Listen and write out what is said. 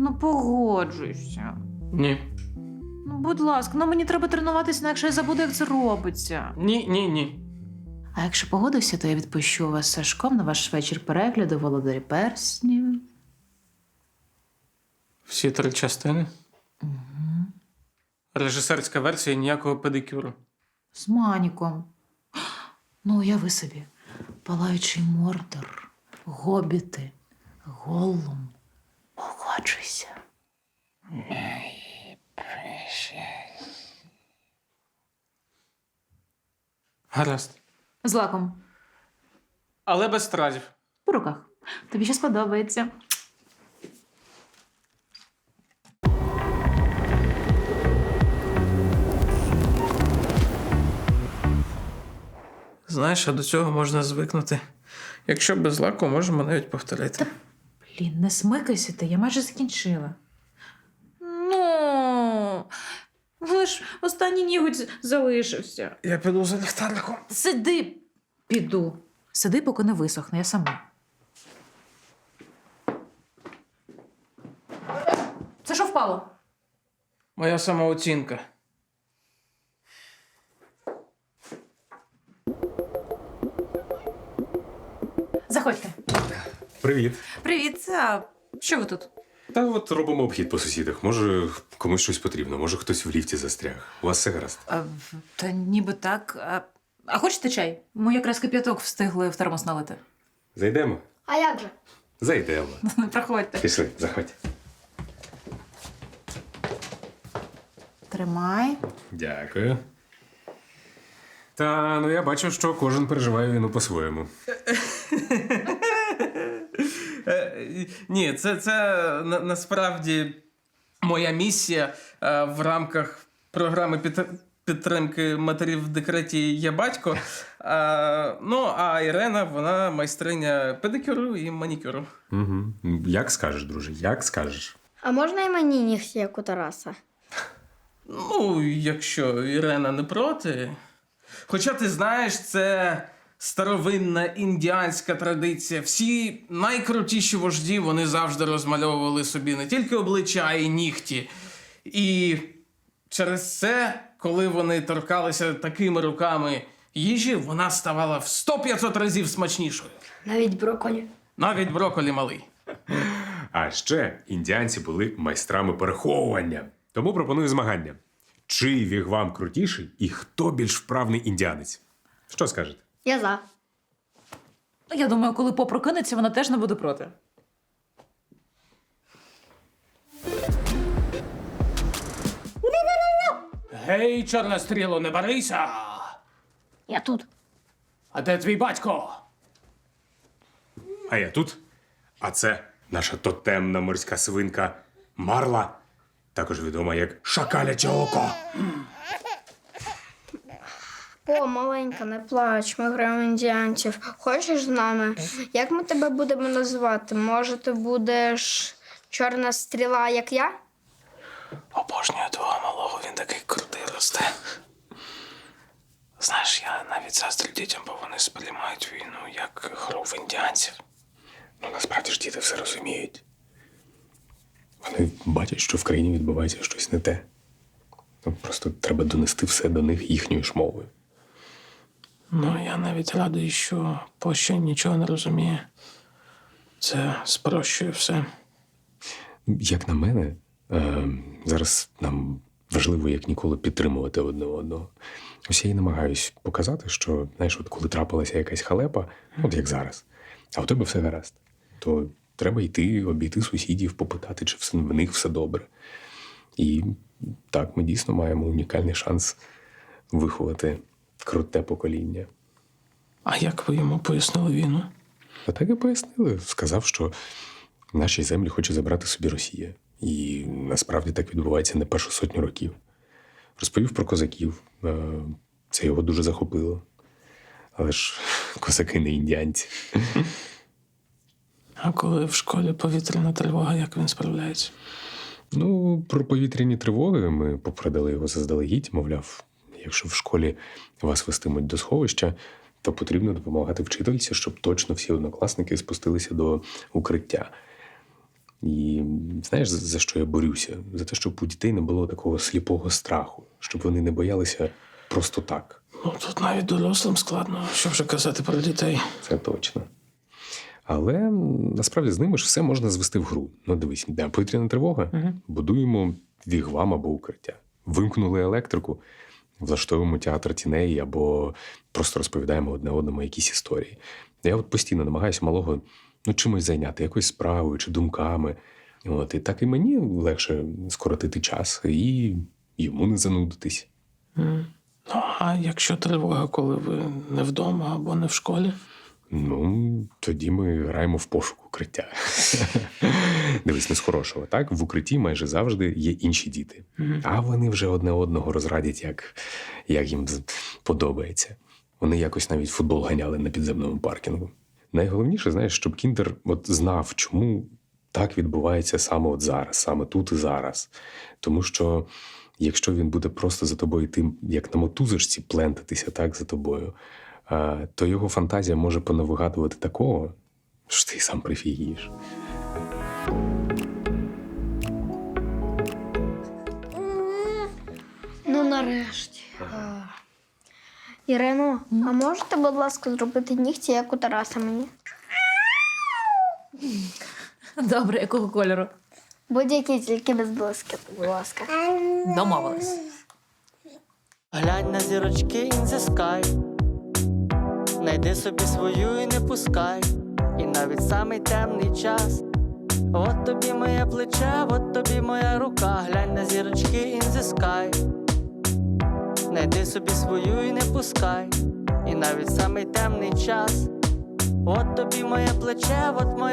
Ну, погоджуйся. Ні. Ну, будь ласка, ну мені треба тренуватися, інакше я забуду, як це робиться. Ні, ні, ні. А якщо погодився, то я відпущу вас з Сашком на ваш вечір перегляду володарі перснів. Всі три частини. Угу. Режисерська версія ніякого педикюру. З маніком. Ну, уяви собі. Палаючий мордор, гобіти, голлум. Погоджуйся. Гаразд. З лаком. Але без стразів. По руках. Тобі ще сподобається. Знаєш, а до цього можна звикнути. Якщо без лаку, можемо навіть повторити. Блін, не смикайся ти, я майже закінчила. Ну, лиш останній нігодь залишився. Я піду за ліхтариком. Сиди, піду. Сиди, поки не висохне, я сама. Це що впало? Моя самооцінка. Заходьте. Привіт. Привіт. А що ви тут? Та от робимо обхід по сусідах. Може, комусь щось потрібно, може хтось в ліфті застряг. У вас все гаразд. А, та ніби так. А, а хочете чай? Ми якраз кип'яток встигли в термос налити. Зайдемо? А як же? Зайдемо. Не проходьте. Пішли, заходь. Тримай. Дякую. Та ну я бачу, що кожен переживає війну по-своєму. Ні, це, це на, насправді моя місія е, в рамках програми під, підтримки матерів в декреті є батько. Е, ну, а Ірена, вона майстриня педикюру і манікюру. Угу. Як скажеш, друже, як скажеш. А можна і мені нігті, як у Тараса? Ну, якщо Ірена не проти. Хоча ти знаєш, це старовинна індіанська традиція. Всі найкрутіші вожді вони завжди розмальовували собі не тільки обличчя, а й нігті. І через це, коли вони торкалися такими руками їжі, вона ставала в 100-500 разів смачнішою. Навіть броколі. Навіть броколі малий. А ще індіанці були майстрами переховування. Тому пропоную змагання. Чий вігвам крутіший і хто більш вправний індіанець? Що скажете? Я за. Я думаю, коли попрокинеться, вона теж не буде проти. Гей, чорна стріло, не барися! Я тут. А де твій батько? А я тут. А це наша тотемна морська свинка Марла, також відома як Шакаляче око. О, маленька, не плач, ми граємо індіанців. Хочеш з нами? Як ми тебе будемо називати? Може, ти будеш чорна стріла, як я? Обожнюю твого малого, він такий крутий росте. Знаєш, я навіть заздрю дітям, бо вони сприймають війну як гру в індіанців. Ну насправді ж діти все розуміють. Вони бачать, що в країні відбувається щось не те. Ну, Просто треба донести все до них їхньою ж мовою. Ну, я навіть радий, що Поща нічого не розуміє. Це спрощує все. Як на мене, е, зараз нам важливо як ніколи підтримувати одне одного. Ось я і намагаюсь показати, що знаєш, от коли трапилася якась халепа, от як зараз, а в тебе все гаразд, то треба йти, обійти сусідів, попитати, чи в них все добре. І так, ми дійсно маємо унікальний шанс виховати круте покоління. А як ви йому пояснили війну? А так і пояснили. Сказав, що наші землі хоче забрати собі Росія. І насправді так відбувається не першу сотню років. Розповів про козаків. Е, Це його дуже захопило. Але ж козаки не індіанці. А коли в школі повітряна тривога, як він справляється? Ну, про повітряні тривоги ми попередили його заздалегідь, мовляв, якщо в школі вас вестимуть до сховища, то потрібно допомагати вчительці, щоб точно всі однокласники спустилися до укриття. І знаєш, за що я борюся? За те, щоб у дітей не було такого сліпого страху, щоб вони не боялися просто так. Ну, тут навіть дорослим складно, що вже казати про дітей. Це точно. Але насправді з ними ж все можна звести в гру. Ну, дивись, де повітряна тривога, будуємо вігвам або укриття. Вимкнули електрику, влаштовуємо театр тіней або просто розповідаємо одне одному якісь історії. Я от постійно намагаюся малого ну, чимось зайняти, якоюсь справою чи думками. От, і так і мені легше скоротити час і йому не занудитись. Ну, а якщо тривога, коли ви не вдома або не в школі? Ну, тоді ми граємо в пошук укриття. Дивись, не з хорошого, так? В укритті майже завжди є інші діти. А вони вже одне одного розрадять, як, як їм подобається. Вони якось навіть футбол ганяли на підземному паркінгу. Найголовніше, знаєш, щоб Кіндер от знав, чому так відбувається саме от зараз, саме тут і зараз. Тому що якщо він буде просто за тобою йти, як на мотузочці, плентатися так за тобою, то його фантазія може понавигадувати такого, що ти сам прифігієш. Ну, нарешті. А. Ірино, а можете, будь ласка, зробити нігті, як у Тараса мені? Добре, якого кольору? Будь-які, тільки без блискіту, будь ласка. Домовились. Глянь на зірочки in the sky Найди собі свою і не пускай, і навіть самий темний час. От тобі моє плече, от тобі моя рука, глянь на зірочки in the sky Найди собі свою і не пускай, і навіть самий темний час. От тобі моє плече, от моя